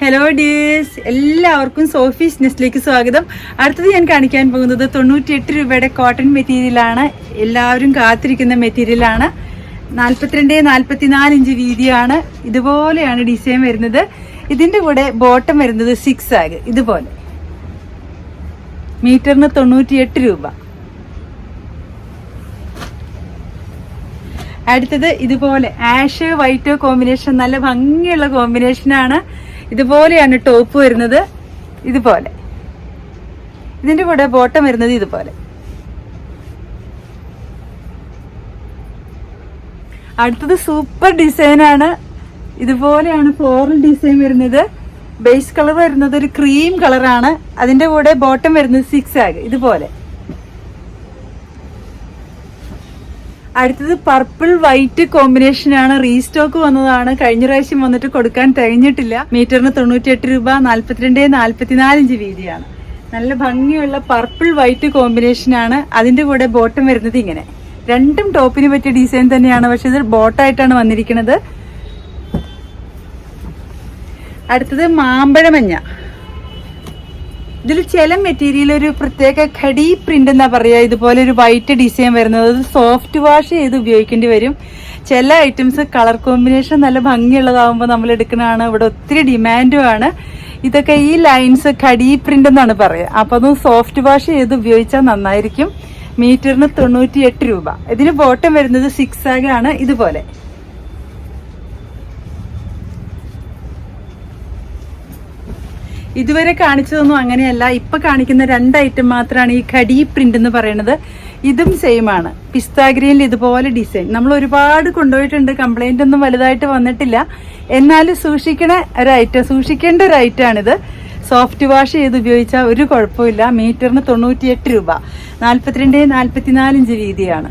Hello dears എല്ലാവർക്കും Sophie's നെസ്റ്റിലേക്ക് സ്വാഗതം. അടുത്തത് ഞാൻ കാണിക്കാൻ പോകുന്നത് തൊണ്ണൂറ്റിയെട്ട് രൂപയുടെ കോട്ടൺ മെറ്റീരിയലാണ്. എല്ലാവരും കാത്തിരിക്കുന്ന മെറ്റീരിയലാണ്. നാൽപ്പത്തിരണ്ട് നാൽപ്പത്തിനാല് ഇഞ്ച് വീതിയാണ്. ഇതുപോലെയാണ് ഡിസൈൻ വരുന്നത്. ഇതിന്റെ കൂടെ ബോട്ടം വരുന്നത് സിക്സ് ആഗ് ഇതുപോലെ. മീറ്ററിന് തൊണ്ണൂറ്റിയെട്ട് രൂപ. അടുത്തത് ഇതുപോലെ ആഷ് വൈറ്റ് കോമ്പിനേഷൻ നല്ല ഭംഗിയുള്ള കോമ്പിനേഷനാണ് ഇതുപോലെയാണ് ടോപ്പ് വരുന്നത് ഇതുപോലെ. ഇതിന്റെ കൂടെ ബോട്ടം വരുന്നത് ഇതുപോലെ. അടുത്തത് സൂപ്പർ ഡിസൈൻ ആണ്. ഇതുപോലെയാണ് ഫ്ലോറൽ ഡിസൈൻ വരുന്നത്. ബേസ് കളർ വരുന്നത് ഒരു ക്രീം കളറാണ് അതിന്റെ കൂടെ ബോട്ടം വരുന്നത് സിക്സ് ആഗ് ഇതുപോലെ. അടുത്തത് പർപ്പിൾ വൈറ്റ് കോമ്പിനേഷൻ ആണ്. റീസ്റ്റോക്ക് വന്നതാണ്. കഴിഞ്ഞ പ്രാവശ്യം വന്നിട്ട് കൊടുക്കാൻ തികഞ്ഞിട്ടില്ല. മീറ്ററിന് തൊണ്ണൂറ്റിയെട്ട് രൂപ നാല്പത്തിരണ്ട് നാല്പത്തിനാല് ഇഞ്ച് വീതിയാണ്. നല്ല ഭംഗിയുള്ള പർപ്പിൾ വൈറ്റ് കോമ്പിനേഷൻ ആണ്. അതിന്റെ കൂടെ ബോട്ടം വരുന്നത് ഇങ്ങനെ. രണ്ടും ടോപ്പിന് പറ്റിയ ഡിസൈൻ തന്നെയാണ്. പക്ഷെ ഇത് ബോട്ടായിട്ടാണ് വന്നിരിക്കുന്നത്. അടുത്തത് മാമ്പഴമഞ്ഞ ഇതിൽ ചില മെറ്റീരിയൽ ഒരു പ്രത്യേക ഖടി പ്രിന്റ് എന്നാ പറയുക ഇതുപോലെ ഒരു വൈറ്റ് ഡിസൈൻ വരുന്നത്. അത് സോഫ്റ്റ് വാഷ് ചെയ്ത് ഉപയോഗിക്കേണ്ടി വരും. ചില ഐറ്റംസ് കളർ കോമ്പിനേഷൻ നല്ല ഭംഗിയുള്ളതാകുമ്പോൾ നമ്മൾ എടുക്കുന്നതാണ്. ഇവിടെ ഒത്തിരി ഡിമാൻഡും ആണ്. ഇതൊക്കെ ഈ ലൈൻസ് ഖടി പ്രിന്റ് എന്നാണ് പറയുക അപ്പൊ അതും സോഫ്റ്റ് വാഷ് ചെയ്ത് ഉപയോഗിച്ചാൽ നന്നായിരിക്കും. മീറ്ററിന് തൊണ്ണൂറ്റി എട്ട് രൂപ. ഇതിന് ബോട്ടം വരുന്നത് സിക്സ് ആണ് ഇതുപോലെ. ഇതുവരെ കാണിച്ചതൊന്നും അങ്ങനെയല്ല. ഇപ്പൊ കാണിക്കുന്ന രണ്ട് ഐറ്റം മാത്രമാണ് ഈ കടി പ്രിന്റ് എന്ന് പറയുന്നത് ഇതും സെയിം ആണ്. പിസ്ത ഗ്രീനിൽ ഇതുപോലെ ഡിസൈൻ നമ്മൾ ഒരുപാട് കൊണ്ടുപോയിട്ടുണ്ട്. കംപ്ലൈന്റ് ഒന്നും വലുതായിട്ട് വന്നിട്ടില്ല. എന്നാലും സൂക്ഷിക്കണ ഒരു ഐറ്റം സൂക്ഷിക്കേണ്ട ഒരു ഐറ്റമാണിത് സോഫ്റ്റ് വാഷ് ചെയ്ത് ഉപയോഗിച്ചാൽ ഒരു കുഴപ്പമില്ല. മീറ്ററിന് തൊണ്ണൂറ്റിയെട്ട് രൂപ. നാൽപ്പത്തിരണ്ട് നാൽപ്പത്തിനാല് ഇഞ്ച് വീതിയാണ്.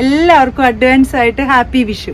എല്ലാവർക്കും അഡ്വാൻസ് ആയിട്ട് ഹാപ്പി വിഷു.